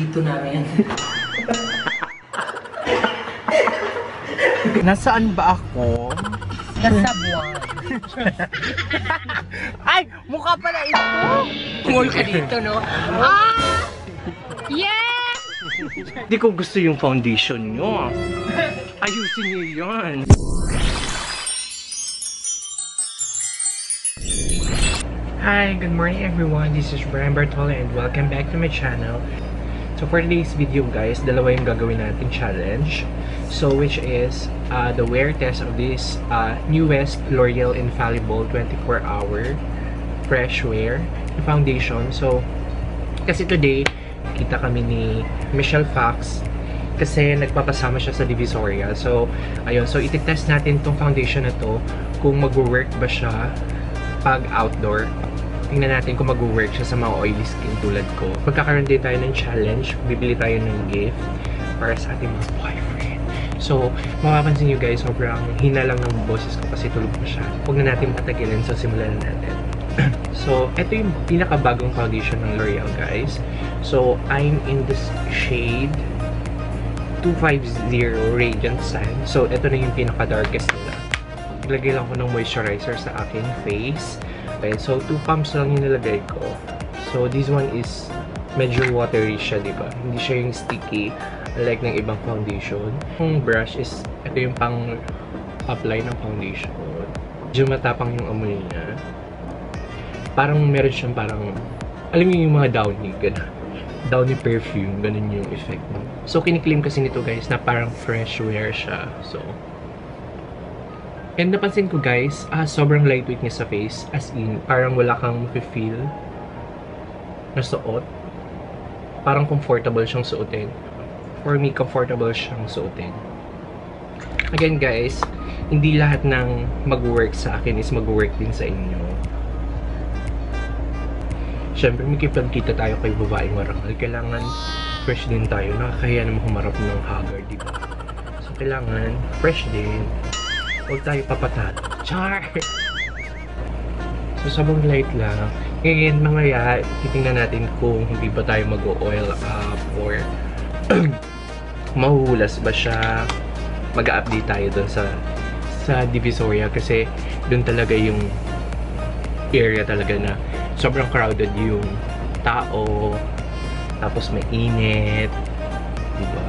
dito namin. Nasaan ba ako? Nasa buwan. Ay! Mukha pala ito! Tungol ka dito, no? Ah! Yes! Hindi ko gusto yung foundation nyo. Ayusin niyo yan. Hi, good morning everyone. This is Brian Bartola and welcome back to my channel. So for today's video guys, dalawa yung gagawin natin challenge. So which is uh, the wear test of this uh, newest L'Oreal Infallible 24 Hour Fresh Wear Foundation. So kasi today, kita kami ni Michelle Fox kasi nagpapasama siya sa Divisoria. So, ayun. So, iti-test natin tong foundation na to kung mag-work ba siya pag outdoor. Tingnan natin kung mag-work siya sa mga oily skin tulad ko. Magkakaroon din tayo ng challenge. Bibili tayo ng gift para sa ating mga boyfriend. So, mapapansin nyo guys, sobrang hina lang ng boses ko kasi tulog pa siya. Huwag na natin patagilan, so simulan na natin. so, ito yung pinakabagong foundation ng L'Oreal guys. So, I'm in this shade 250 Radiant Sun. So, ito na yung pinaka-darkest nila. Naglagay lang ko ng moisturizer sa aking face. Okay, so 2 pumps lang yung nilagay ko. So, this one is medyo watery siya, di ba? Hindi siya yung sticky like ng ibang foundation. Yung brush is, ito yung pang apply ng foundation. Medyo matapang yung amoy niya. Parang meron siyang parang, alam niyo yung mga downy, gano'n downy perfume, ganun yung effect mo. So, kiniklaim kasi nito guys na parang fresh wear siya. So, and napansin ko guys, ah, sobrang lightweight niya sa face. As in, parang wala kang feel na suot. Parang comfortable siyang suotin. For me, comfortable siyang suotin. Again guys, hindi lahat ng mag-work sa akin is mag-work din sa inyo. Siyempre, makipagkita tayo kay babaeng marangal. Kailangan fresh din tayo. Nakakahiya naman humarap ng haggard, di ba? So, kailangan fresh din. Huwag tayo papatat. Char! So, sabang light lang. Ngayon, mga ya, titingnan natin kung hindi ba tayo mag-oil up or mahuhulas ba siya. Mag-update tayo dun sa sa Divisoria kasi dun talaga yung area talaga na sobrang crowded yung tao tapos may init diba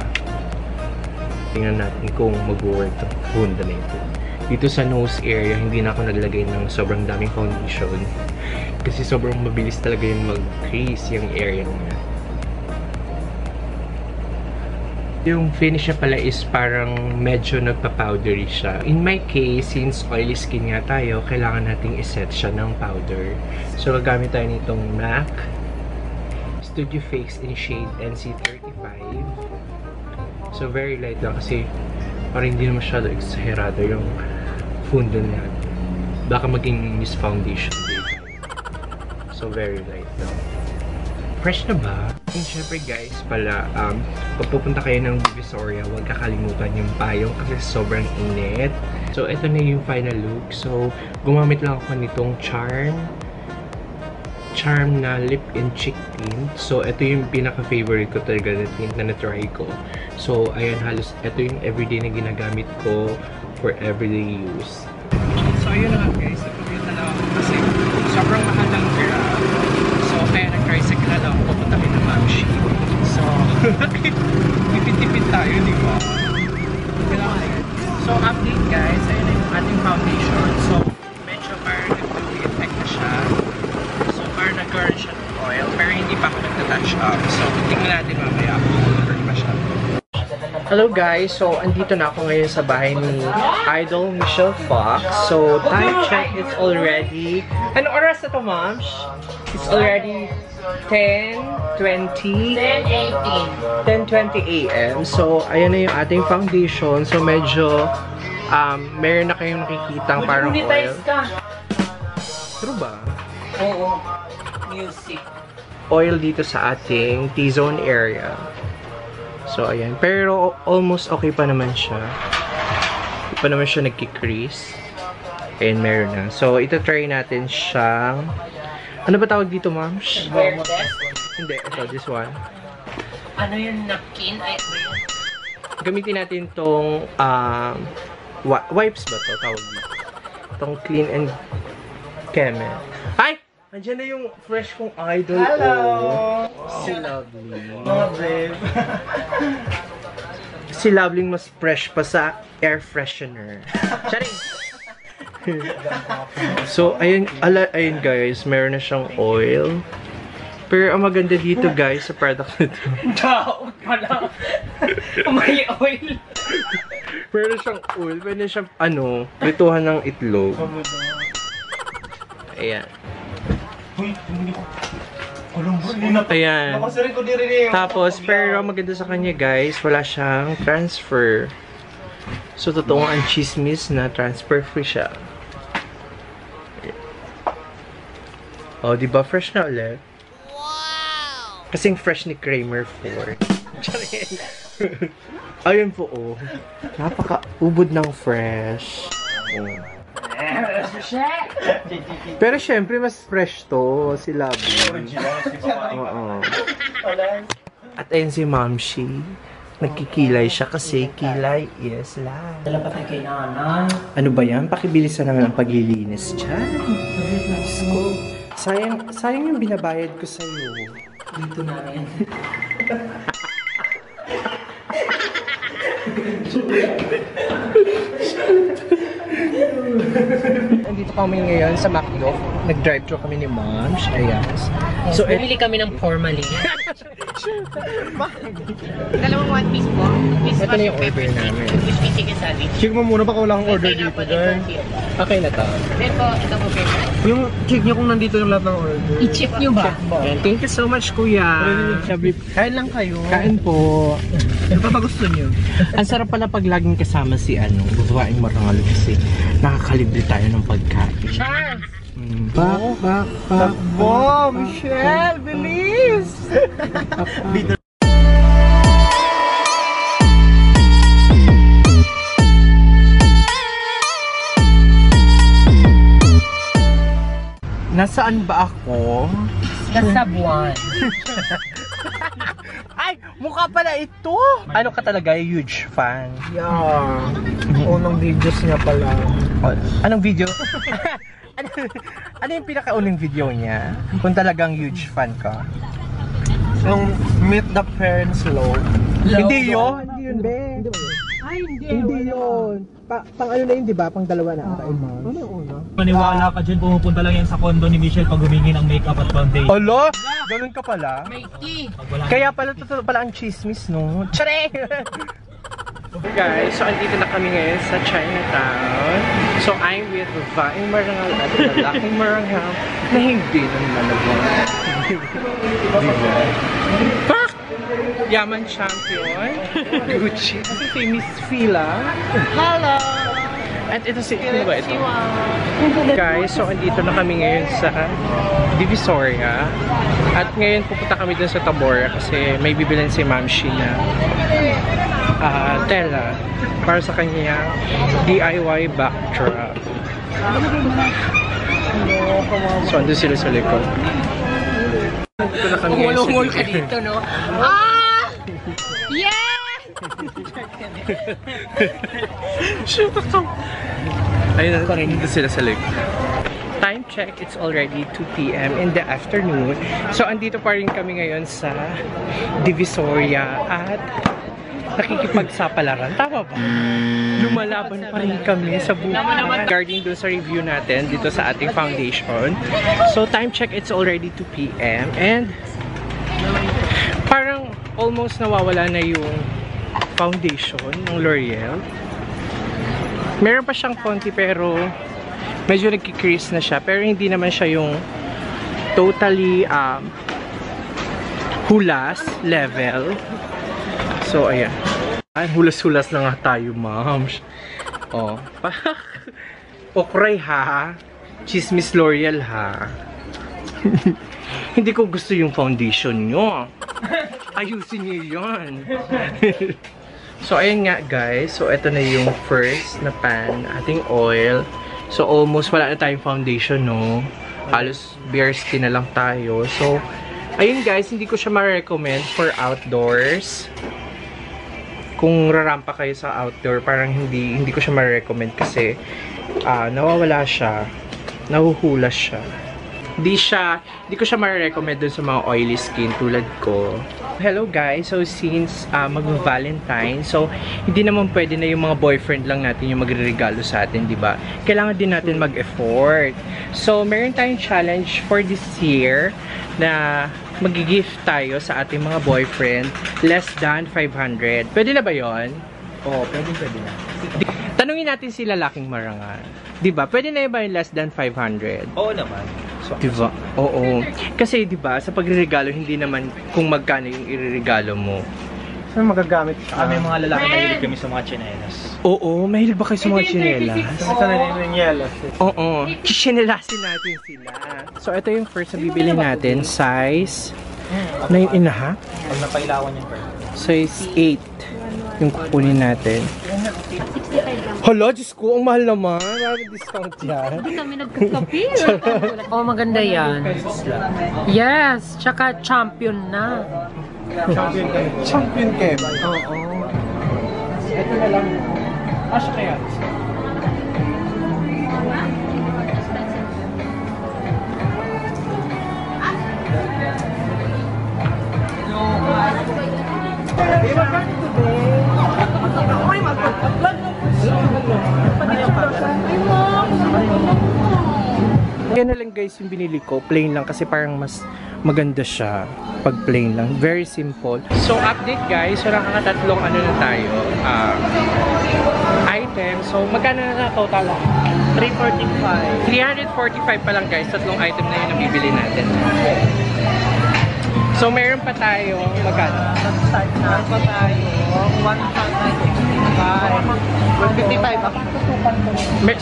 tingnan natin kung mag-work itong Honda na ito dito sa nose area hindi na ako naglagay ng sobrang daming foundation kasi sobrang mabilis talaga yung mag-crease yung area niya yung finish niya pala is parang medyo nagpa-powdery siya. In my case, since oily skin nga tayo, kailangan nating iset siya ng powder. So, gagamit tayo nitong MAC Studio Fix in shade NC35. So, very light lang kasi parang hindi na masyado exagerado yung fundo niya. Baka maging Miss Foundation day. So, very light lang. Fresh na ba? And syempre guys, pala, um, pag pupunta kayo ng Divisoria, huwag kakalimutan yung payong kasi sobrang init. So, ito na yung final look. So, gumamit lang ako nitong Charm. Charm na lip and cheek tint. So, ito yung pinaka-favorite ko talaga na tint na na-try ko. So, ayan, halos ito yung everyday na ginagamit ko for everyday use. So, ayun na nga guys. Napagyan na lang ako kasi sobrang mahal ng grab. So, kaya nag-tricycle na lang ako papunta kay na Mamshi. So, tipid-tipid tayo, di ba? So, update guys. Ayun na yung ating foundation. So, medyo parang nag-dewy effect na siya. So, parang nag-guard siya ng oil. Pero hindi pa ako nagta-touch up. So, tingnan natin mamaya kung nag-guard pa siya. Hello guys! So, andito na ako ngayon sa bahay ni Idol Michelle Fox. So, time check is already... Ano oras na to, moms? It's already 10.20 10-18. 10.20 a.m. So, ayan na yung ating foundation. So, medyo um, meron na kayong nakikitang parang oil. Ka. True ba? Oo. Music. Oil dito sa ating T-zone area. So, ayan. Pero, almost okay pa naman siya. Hindi pa naman siya nagkikrease. Ayan, meron na. So, ito try natin siyang... Ano ba tawag dito, ma'am? Hindi, ito, this one. Ano yung napkin? Ay, ano yun? Gamitin natin tong um, wi- wipes ba to? Tawag dito. Tong clean and keme. Andiyan na yung fresh kong idol. Hello! Oh. Si Lovely. Mga brave. Si Lovely mas fresh pa sa air freshener. Charing! so, ayun, ala, ayun guys, meron na siyang oil. Pero ang maganda dito guys sa product na to, Daot pala. May oil. meron siyang oil, pwede siyang ano, prituhan ng itlog. Ayan. Uy, hindi ko... Alam hindi na... Ayan. Nakasirin ko din rin yung... Tapos, pero maganda sa kanya guys, wala siyang transfer. So, totoo ang chismis na transfer free siya. Oh, di ba fresh na ulit? Wow! Kasing fresh ni Kramer 4. Ayun po, oh. Napaka-ubod ng fresh. Oh. Pero syempre, mas fresh to. Si Lovely. Original, si Papa. Oo. At ayun si Mamshi. Nagkikilay siya kasi kilay is life. Dala pa tayo kay nanay. Ano ba yan? Pakibilisan naman ang paglilinis dyan. Diyos ko. Sayang, sayang yung binabayad ko sa'yo. Dito na rin. Nandito kami ngayon sa McDo. Nag-drive-thru kami ni Moms. Ayan. So, So, bumili kami ng formalin. Dalawang one piece po. Miss ito na yung order namin. Crispy chicken sandwich. Check mo muna baka wala akong order dito, coffee. Okay na to. Then po, ito po favorite. Yung check nyo kung nandito yung lahat ng order. I-check nyo ba? Thank you so much, Kuya. Sabi, kain lang kayo. Kain po. Ano pa ba gusto nyo? Ang sarap pala pag laging kasama si ano, babaeng marangal kasi nakakalibre tayo ng pagkain. Charles! Mm. Bak, bak, bak. Takbo! Michelle! Bilis! Nasaan ba ako? Nasa buwan. Mukha pala ito! Ano ka talaga, huge fan? Yeah. Unang videos niya pala. Oh, anong video? ano, ano yung pinakauling video niya? Kung talagang huge fan ka. Yung Meet the Parents Low. Hindi yun! Hindi yun, be. Hindi yun? Ay, hindi. Hindi yun. Pa, pang ano na yun, di ba? Pang dalawa na ata yun, Ano yung una? Maniwala ka dyan, pumupunta lang yan sa condo ni Michelle pag humingi ng makeup at foundation. Olo! Ganun ka pala? May tea. Pag wala Kaya pala totoo pala ang chismis, no? Tsare! Guys, so andito na kami ngayon sa Chinatown. So I'm with Vaing Marangal at Lalaking Marangal na hindi ng malabang. diba? Yaman champion. Gucci. Si Miss Fila. Hello! At ito si, ano ba ito? Guys, so andito na kami ngayon sa Divisoria. At ngayon pupunta kami dun sa Tabora kasi may bibilin si Ma'am Shi na ah, tela para sa kanya DIY backdrop. So, andun sila sa likod. Dito na kami ngayon sa Umulungol ka dito, no? Ah! Yeah! Shoot ako! Ayun, nandito sila sa likod. Time check, it's already 2 p.m. in the afternoon. So, andito pa rin kami ngayon sa Divisoria at nakikipagsapalaran. Tama ba? Lumalaban pa rin kami sa buhay. Regarding dun sa review natin dito sa ating foundation. So, time check, it's already 2 p.m. And almost nawawala na yung foundation ng L'Oreal. Meron pa siyang konti pero medyo nagkikrease na siya. Pero hindi naman siya yung totally um, hulas level. So, ayan. Ay, hulas-hulas na nga tayo, ma'am. Oh. Okray ha. Chismis L'Oreal ha. hindi ko gusto yung foundation nyo. Ayusin niyo yun. so, ayun nga guys. So, ito na yung first na pan. Ating oil. So, almost wala na tayong foundation, no? Halos bare skin na lang tayo. So, Ayun guys, hindi ko siya ma-recommend for outdoors. Kung rarampa kayo sa outdoor, parang hindi hindi ko siya ma-recommend kasi ah, nawawala siya. Nahuhulas siya. Hindi siya, hindi ko siya ma-recommend dun sa mga oily skin tulad ko. Hello guys, so since uh, mag-Valentine, so hindi naman pwede na yung mga boyfriend lang natin yung magre-regalo sa atin, di ba? Kailangan din natin mag-effort. So, meron tayong challenge for this year na mag-gift tayo sa ating mga boyfriend less than 500. Pwede na ba yon? Oo, pwede, pwede na. Tanungin natin sila laking marangal. Di ba? Pwede na ba yung less than 500? Oo naman. So, Diba? Oo. Kasi 'di ba, sa pagre-regalo hindi naman kung magkano yung ireregalo mo. Saan magagamit kami mga lalaki mahilig kami sa mga tsinelas. Oo, mahilig ba kayo sa mga? Saan na yung yelas? Oo, chinelasin natin sila. So ito yung first na bibili natin, size 9 and a half, Pag napailawan yung size 8 yung kukunin natin. Hala, Diyos ko, ang mahal naman. May discount yan. Hindi kami nagkakapil. Oh, maganda yan. Yes, tsaka champion na. Champion Kev. Oo. Ito na lang. Asya kaya? Kaya na lang guys yung binili ko, plain lang kasi parang mas maganda siya pag plain lang. Very simple. So update guys, so nakakatatlong ano na tayo, um, item. So magkano na total? 345. 345 pa lang guys, tatlong item na yun na bibili natin. So meron pa tayo, magkano? Meron pa tayo. 155. 155 ako.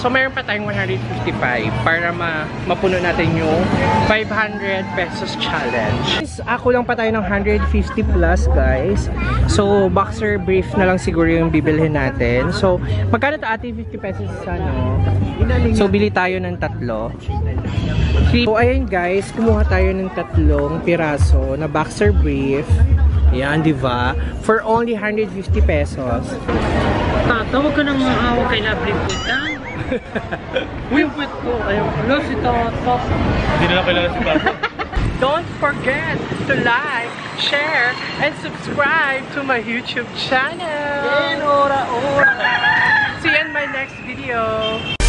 So meron pa tayong 155 para ma mapuno natin yung 500 pesos challenge. Ako lang pa tayo ng 150 plus guys. So boxer brief na lang siguro yung bibilhin natin. So magkano to ate 50 pesos sa ano? So bili tayo ng tatlo. So ayun guys, kumuha tayo ng tatlong piraso na boxer brief. Yan, di ba? For only 150 pesos. Tata, huwag ka nang maawa kay Lovely Food, ha? Uy, puwet ko. Ayaw ko. Lo, si Toto. Hindi na lang kilala si Papa. Don't forget to like, share, and subscribe to my YouTube channel. See you in my next video.